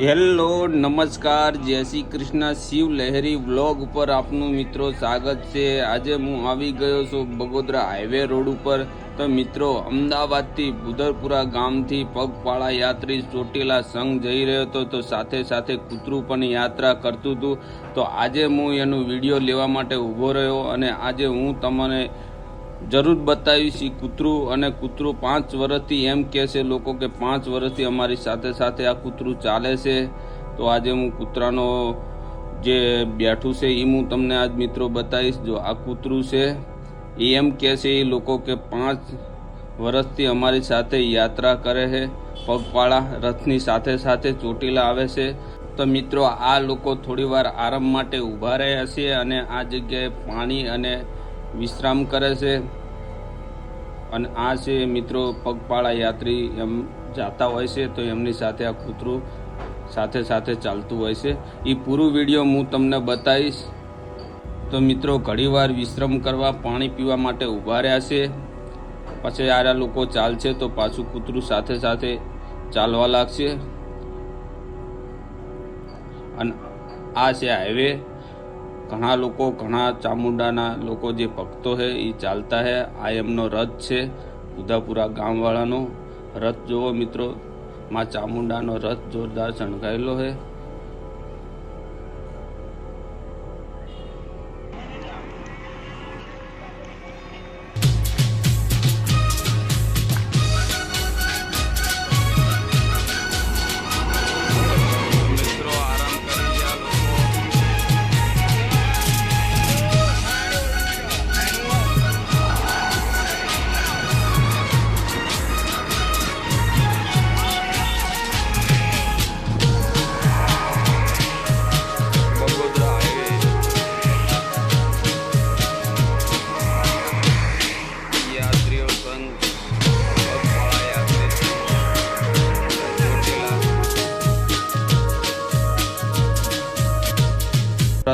Hello, નમસ્કાર, જય શ્રી કૃષ્ણ. શિવ લહેરી vlog ઉપર આપનું મિત્રો સ્વાગત છે. આજે હું આવી ગયો છું બગોદરા હાઈવે રોડ ઉપર. તો મિત્રો, અમદાવાદથી બુધરપુરા ગામથી પગપાળા યાત્રી ચોટીલા સંઘ જઈ રહ્યો હતો. તો સાથે સાથે કૂતરું પણ યાત્રા કરતું હતું. તો આજે હું એનો વીડિયો લેવા માટે ઊભો રહ્યો અને આજે હું તમને જરૂર બતાવીશ એ કૂતરું અને કૂતરું પાંચ વર્ષથી એમ કહે છે લોકો કે પાંચ વર્ષથી અમારી સાથે સાથે આ કૂતરું ચાલે છે. તો આજે હું કૂતરાનો જે બેઠું છે એ હું તમને આજ મિત્રો બતાવીશ. જો આ કૂતરું છે એ એમ કહે છે એ લોકો કે પાંચ વર્ષથી અમારી સાથે યાત્રા કરે છે. પગપાળા રથની સાથે સાથે ચોટીલા આવે છે. તો મિત્રો, આ લોકો થોડીવાર આરામ માટે ઊભા રહ્યા છે અને આ જગ્યાએ પાણી અને વિશ્રામ કરે છે. અને આ છે મિત્રો પગપાળા યાત્રી એમ જાતા હોય છે તો એમની સાથે આ કૂતરું સાથે સાથે ચાલતું હોય છે. એ પૂરું વીડિયો હું તમને બતાવીશ. તો મિત્રો ઘણીવાર વિશ્રામ કરવા પાણી પીવા માટે ઊભા રહ્યા છે. પછી આ લોકો ચાલશે તો પાછું કૂતરું સાથે સાથે ચાલવા લાગશે. અને આ છે હાઈવે ઘણા લોકો, ઘણા ચામુંડાના લોકો જે ભક્તો છે એ ચાલતા છે. આ એમનો રથ છે ઉદાપુરા ગામવાળાનો. રથ જોવો મિત્રો, માં ચામુંડાનો રથ જોરદાર શણગાયેલો છે.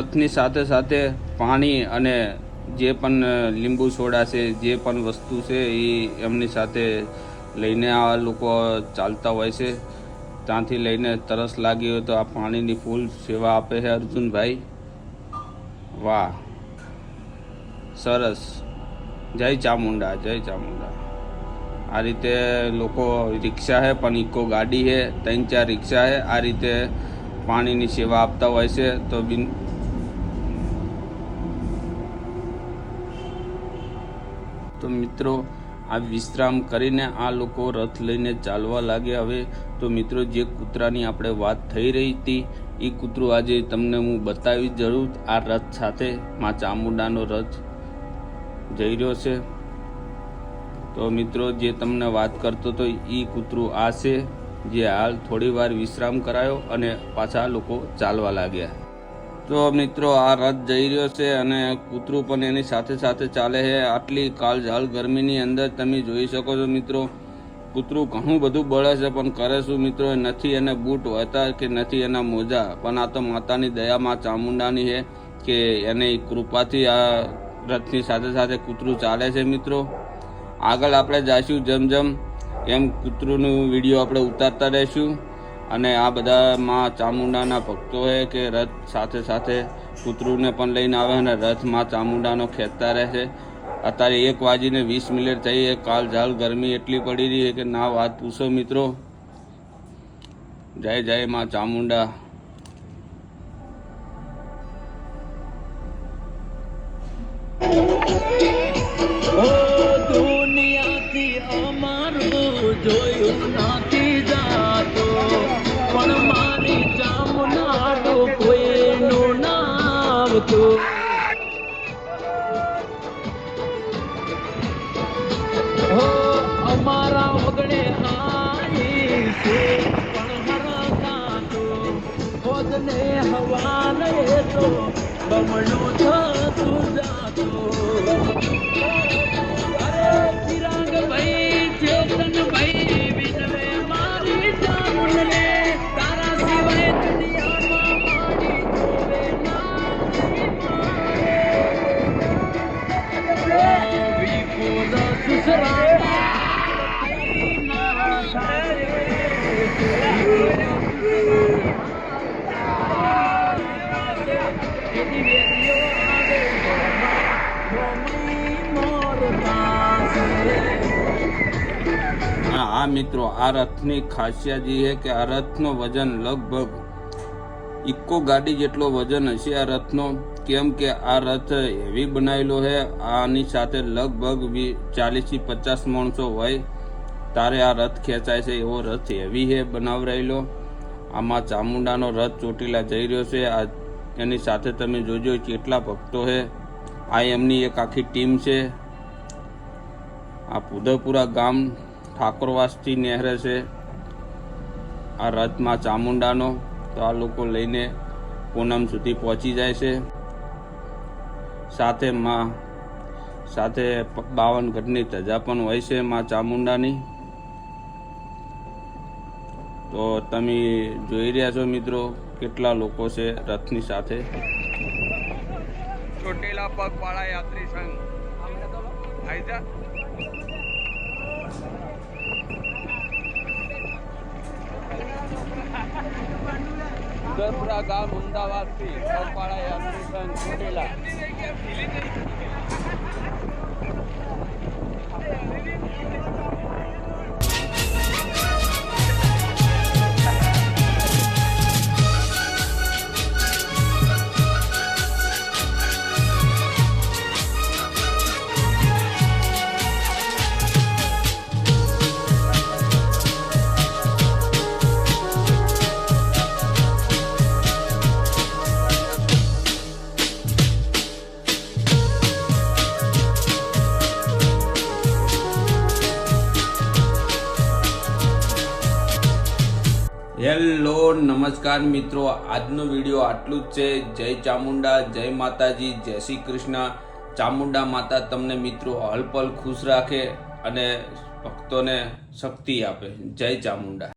રથની સાથે સાથે પાણી અને જે પણ લીંબુ સોડા છે, જે પણ વસ્તુ છે એ એમની સાથે લઈને આ લોકો ચાલતા હોય છે. ત્યાંથી લઈને તરસ લાગી હોય તો આ પાણીની ફૂલ સેવા આપે છે અર્જુનભાઈ. વાહ. સરસ. જય ચામુંડા જય ચામુંડા. આ રીતે લોકો રિક્ષા છે, પણ ઇકો ગાડી છે, ત્રણ ચાર રિક્ષા છે, આ રીતે પાણીની સેવા આપતા હોય છે. તો બિન મિત્રો, આ વિશ્રામ કરીને આ લોકો રથ લઈને ચાલવા લાગ્યા. હવે તો મિત્રો, જે કૂતરાની આપણે વાત થઈ રહી હતી, એ કૂતરું આજે તમને હું બતાવી જરૂર. આ રથ સાથે માં ચામુંડાનો રથ જઈ રહ્યો છે. તો મિત્રો, જે તમને વાત કરતો હતો, એ કૂતરું આ છે, જે હાલ થોડી વાર વિશ્રામ કરાયો અને પાછા લોકો ચાલવા લાગ્યા. તો મિત્રો, આ રથ જઈ રહ્યો છે અને કૂતરું પણ એની સાથે સાથે ચાલે છે. આટલી કાળઝાળ ગરમીની અંદર તમે જોઈ શકો છો મિત્રો, કૂતરું ઘણું બધું બળે છે, પણ કરે શું મિત્રો? નથી એને બૂટ હોતા કે નથી એના મોજા? પણ આ તો માતાની દયામાં ચામુંડાની છે કે એની કૃપાથી આ રથની સાથે સાથે કૂતરું ચાલે છે મિત્રો. આગળ આપણે જઈશું જેમ જેમ, એમ કૂતરુંનું વીડિયો આપણે ઉતારતા રહીશું. અને આ બધા માં ચામુંડાના ભક્તોએ કે રથ સાથે સાથે કૂતરુંને પણ લઈને આવે અને રથમાં ચામુંડાનો ખેંચતા રહે છે. અત્યારે એક વાજીને વીસ મિનિટ થઈ એ કાલ ઝાલ ગરમી એટલી પડી રહી કે ના વાત પૂછો મિત્રો. જય જય માં ચામુંડા. દુનિયાથી અમારું જોયું નથી આવતું હો અમારા વગડે આવી છે પણ હરખાતું ખોદને હવાલે તો બમણું થતું જાતું. મિત્રો, આ રથની ખાસિયત એ છે કે આ રથનો વજન લગભગ ઇકો ગાડી જેટલો વજન હશે. આ રથનો કેમ કે આ રથ હેવી બનાવેલો છે, આની સાથે લગભગ ચાલીસથી પચાસ માણસો હોય, તારે આ રથ ખેંચાય છે. એવો રથ હેવી છે, બનાવરાયેલો. આમાં ચામુંડાનો રથ ચોટીલા જઈ રહ્યો છે. આ એની સાથે તમે જોજો કેટલા ભક્તો છે. આ એમની એક આખી ટીમ છે. આ ઉદયપુરા ગામ ઠાકોરવાસથી નહેરે છે. આ રથમાં ચામુંડાનો તો આ લોકો લઈને પૂનમ સુધી પહોંચી જાય છે. સાથે માં, સાથે બાવન ગઢની ધજા પણ હોય છે માં ચામુંડાની. તો તમે જોઈ રહ્યા છો મિત્રો કેટલા લોકો છે રથની સાથે. ચોટેલા પગવાળા યાત્રી સંઘ. આઈ જા ઉદરપુરા ગામ અમદાવાદથી પગપાળા નમસ્કાર મિત્રો, આજનો વીડિયો આટલું જ છે. જય ચામુંડા, જય માતાજી, જય શ્રી કૃષ્ણ. ચામુંડા માતા તમને મિત્રો હલપલ ખુશ રાખે અને ભક્તોને શક્તિ આપે. જય ચામુંડા.